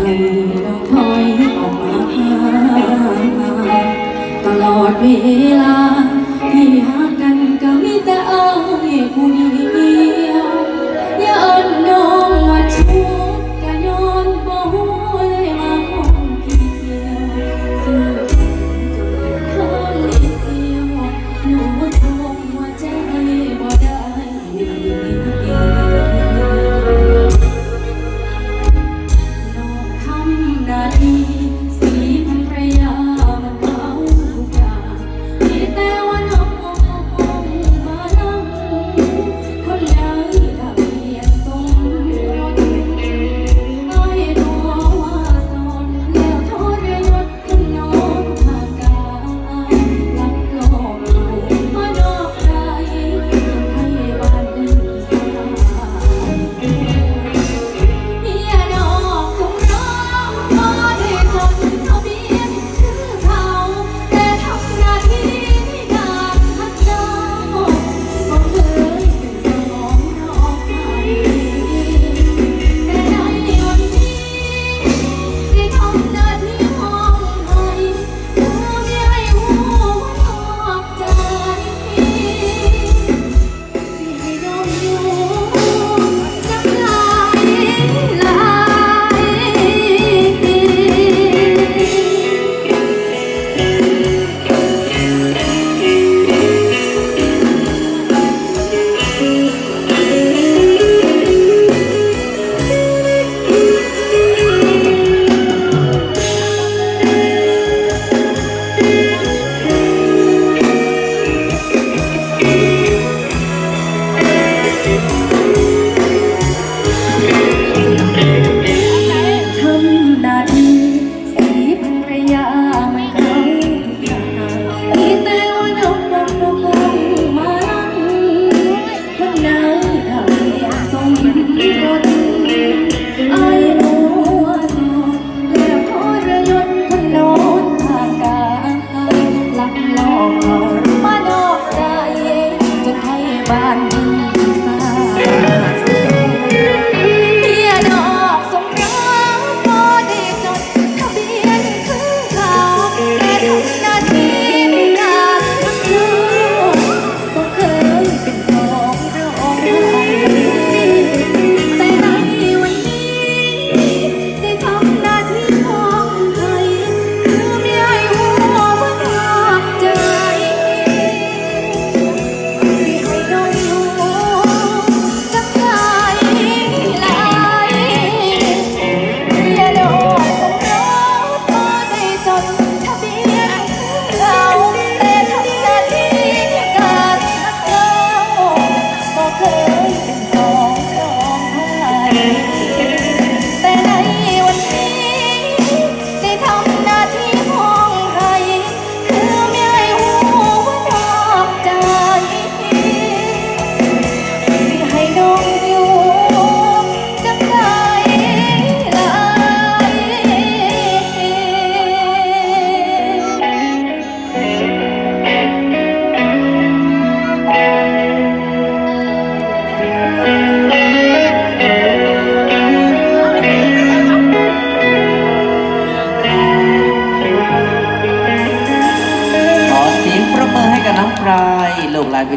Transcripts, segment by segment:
เราคอยออกมาตลอดเวลา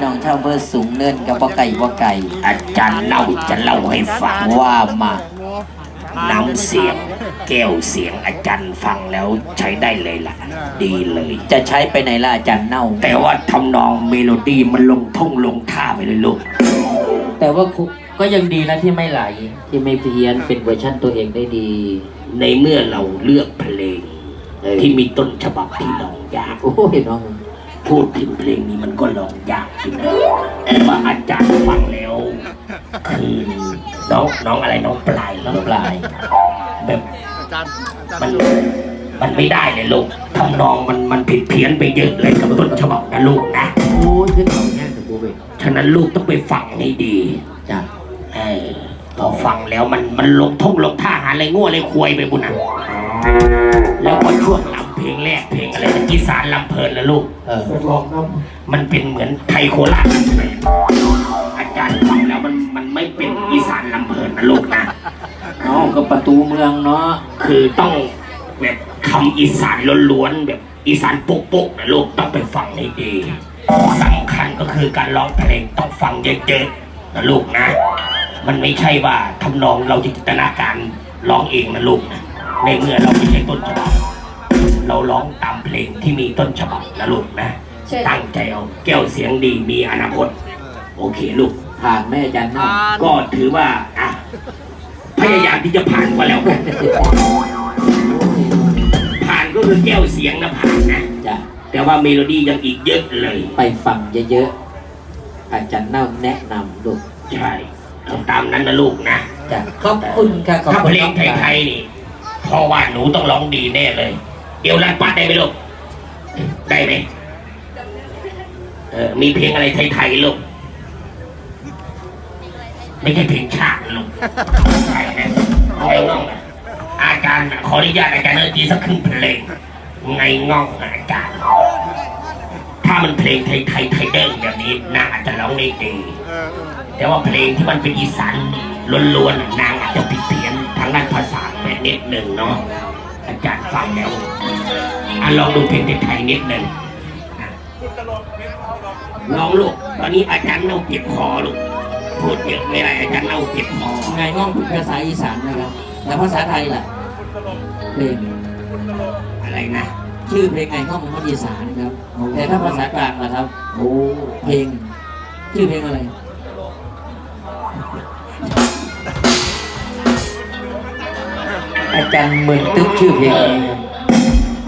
น้องชาวอำเภอสูงเนินกับบ่ไก่บ่ไก่อาจารย์เล่าจะเล่าให้ฟังว่ามาน้ำเสียงแก้วเสียงอาจารย์ฟังแล้วใช้ได้เลยล่ะ ดีเลย จะใช้ไปไหนล่ะอาจารย์เน่า แต่ว่าทำนองเมโลดี้มันลงท่องลงท่าไปเลยลูกแต่ว่าคุก็ยังดีนะที่ไม่ไหล ที่ไม่เพี้ยนเป็นเวอร์ชั่นตัวเองได้ดี ในเมื่อเราเลือกเพลง ที่มีต้นฉบับที่ร้องยากโอ้ยน้องพูดถึงเพลงนี้มันก็ร้องยากจริงนะ แต่ว่าอาจารย์ฟังแล้วคือน้องน้องอะไรน้องปลายน้องปลายแบบมันมันไม่ได้เลยลูกทำนองมันมันผิดเพี้ยนไปเยอะเลยกับต้นฉบับนะลูกนะโอ้ยขึ้นเขาแง่แต่กูเบกฉะนั้นลูกต้องไปฟังให้ดีจ้ะเออพอฟังแล้วมันมันลงท่องลงท่าหาอะไรง่วอะไรควยไปบุญนะแล้วก็ช่วงลำ เพลงแรกเพลงอะไรนะอีสานลำเพลินนะลูก เออมันเป็นเหมือนไทยโคราชอาจารย์ฟังแล้วมันมันไม่เป็นอีสานลำเพลินนะลูกนะน้องก็ประตูเมืองเนาะคือต้องแบบคำอีสานล้วนๆแบบอีสานโป๊กๆนะลูกต้องไปฟังให้ดีสำคัญก็คือการร้องเพลงต้องฟังเยอะๆนะลูกนะ มันไม่ใช่ว่าทำนองเราจะจินตนาการร้องเองนะลูกนะในเมื่อเราไม่ใช่ต้นฉบับ เราร้องตามเพลงที่มีต้นฉบับนะลูกนะ ตั้งใจเอาแก้วเสียงดีมีอนาคต โอเคลูกผ่านแม่อาจารย์เน่าก็ถือว่าอะพยายามที่จะผ่านก็แล้วกันผ่านก็คือแก้วเสียงนะผ่านนะจ้ะแต่ว่าเมโลดี้ยังอีกเยอะเลย ไปฟังเยอะๆอาจารย์เน่าแนะนำลูกใช่เอาตามนั้นนะลูกนะจ้ะขอบคุณค่ะขอบถ้าคุณเพลน้งองไทยๆนี่เพราะว่าหนูต้องร้องดีแน่เลย เดี๋ยวรันปัดได้ไหมลูก ได้ไหมเออมีเพลงอะไรไทยๆลูก ไม่ใช่เพลงชาติลูกใช่นะไงง่องอะอาจารย์ขออนุญาตอาจารย์เอตีสักครึ่งเพลง ไงง่องอะอาจารย์ ถ้ามันเพลงไทยๆไทยเด้งแบบนี้น่าอาจจะร้องได้ดี แต่ว่าเพลงที่มันเป็นอีสานล้วนๆน่ะนางอาจจะผิดเพี้ยนทางด้านภาษาแม่นิดหนึ่งเนาะ อาจารย์ฟังแล้วอะลองดูเพลงไทยๆนิดหนึ่งอะลองลูก ตอนนี้อาจารย์เน่าเจ็บคอลูก พูดเยอะไม่ได้อาจารย์เน่าเจ็บคอไงง่องภาษาอีสานนะครับแล้วภาษาไทยล่ะ เพลงอะไรนะ ชื่อเพลงไงง่องมันอีสานครับ แต่ถ้าภาษากลางล่ะครับ โอ้ เพลง ชื่อเพลงอะไร อาจารย์เหมือนตึ๊กชื่อเพลงนี้ครับ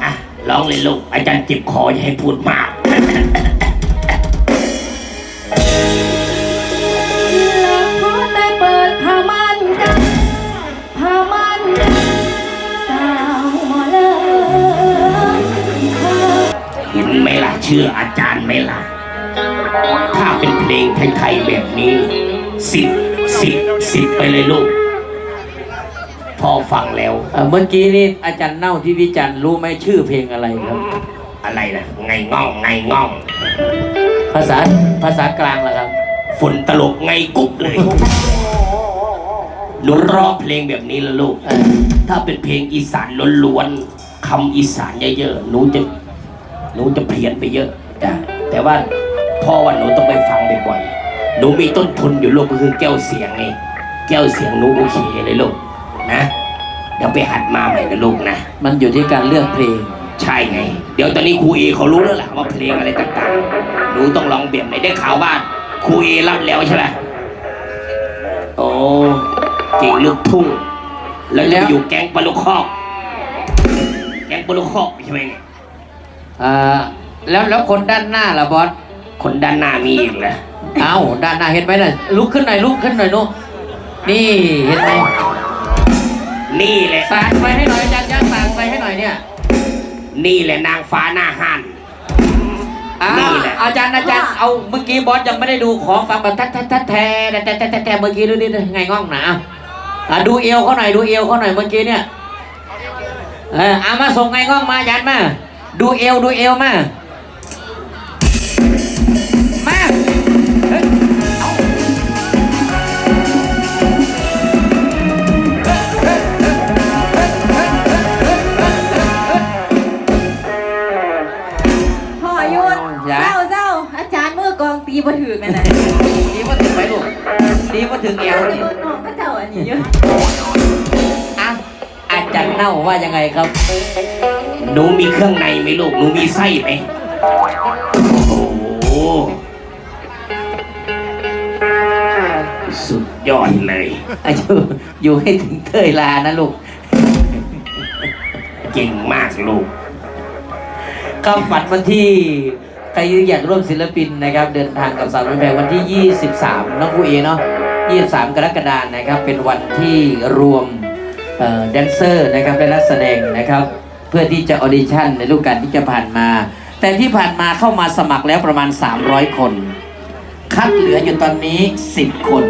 อะลองเลยลูก อาจารย์เจ็บคออย่าให้พูดมาก ขอแต่เปิดผ้ามันกันผ้ามันสาวหมอเลยเห็นไหมล่ะเชื่ออาจารย์ไหมล่ะ ถ้าเป็นเพลงไทยๆแบบนี้ สิบสิบสิบไปเลยลูก พอฟังแล้ว เอ่อเมื่อกี้นี่อาจารย์เน่าที่วิจารณ์รู้ไหมชื่อเพลงอะไรครับ อะไรนะไงง่องไงง่อง ภาษาภาษากลางล่ะครับ ฝุ่นตลกไงกุ๊บเลยหนูร้องเพลงแบบนี้ละลูกเออถ้าเป็นเพลงอีสานล้วนๆคำอีสานเยอะๆหนูจะหนูจะเพี้ยนไปเยอะจ้ะแต่ว่าพ่อว่าหนูต้องไปฟังบ่อยๆหนูมีต้นทุนอยู่ลูกก็คือแก้วเสียงไงแก้วเสียงหนูโอเคเลยลูก นะ เดี๋ยวไปหัดมาใหม่นะลูกนะ มันอยู่ที่การเลือกเพลง ใช่ไง เดี๋ยวตอนนี้ครูเอเขารู้แล้วล่ะว่าเพลงอะไรต่างๆ หนูต้องลองแบบไหนได้ข่าวว่าครูเอรับแล้วใช่ไหมโอ้เก่งลูกทุ่ง แล้วแล้จะวอยู่แก๊งปลาลูกคอก แก๊งปลาลูกคอกใช่ไหมเนี่ย อ่า แล้วแล้วคนด้านหน้าล่ะบอส คนด้านหน้ามีอีกเหรอ เอ้าด้านหน้าเห็นไหมน่ะลุกขึ้นหน่อยลุกขึ้นหน่อยนุนี่เห็นไหม นี่แหละ สางไปให้หน่อยอาจารย์ย่างสางไปให้หน่อยเนี่ยนี่แหละนางฟ้าหน้าห้านอ้านี่วแหละ อาจารย์อาจารย์เอาเมื่อกี้บอสยังไม่ได้ดูขอฟังแบบทัดทัดทัดแทแต่แต่แต่แต่เมื่อกี้ดูดิไงง่องหนาอะดูเอวเขาหน่อยดูเอวเขาหน่อยเมื่อกี้เนี่ยเออเอามาส่งไงง่องมาอาจารย์มาดูเอวดูเอวมามา ถึงเอวนี่น้องพระเจ้าอันนี้อยู่อะอาจารย์เน่าว่ายังไงครับ หนูมีเครื่องในไหมลูก หนูมีไส้ไหมโอ้โหสุดยอดเลยอายุอยู่ให้ถึงเทยลานะลูก เก่งมากลูกก็ฝันวันที่ใครอยากร่วมศิลปินนะครับ เดินทางกับสาวน้อยแพงวันที่ 23 น้องครูเอเนาะ 23 กรกฎาคมนะครับ เป็นวันที่รวมแดนเซอร์นะครับและนักแสดงนะครับ เพื่อที่จะออดิชั่นในรูปการที่จะผ่านมา แต่ที่ผ่านมาเข้ามาสมัครแล้วประมาณ 300 คน คัดเหลืออยู่ตอนนี้ 10 คน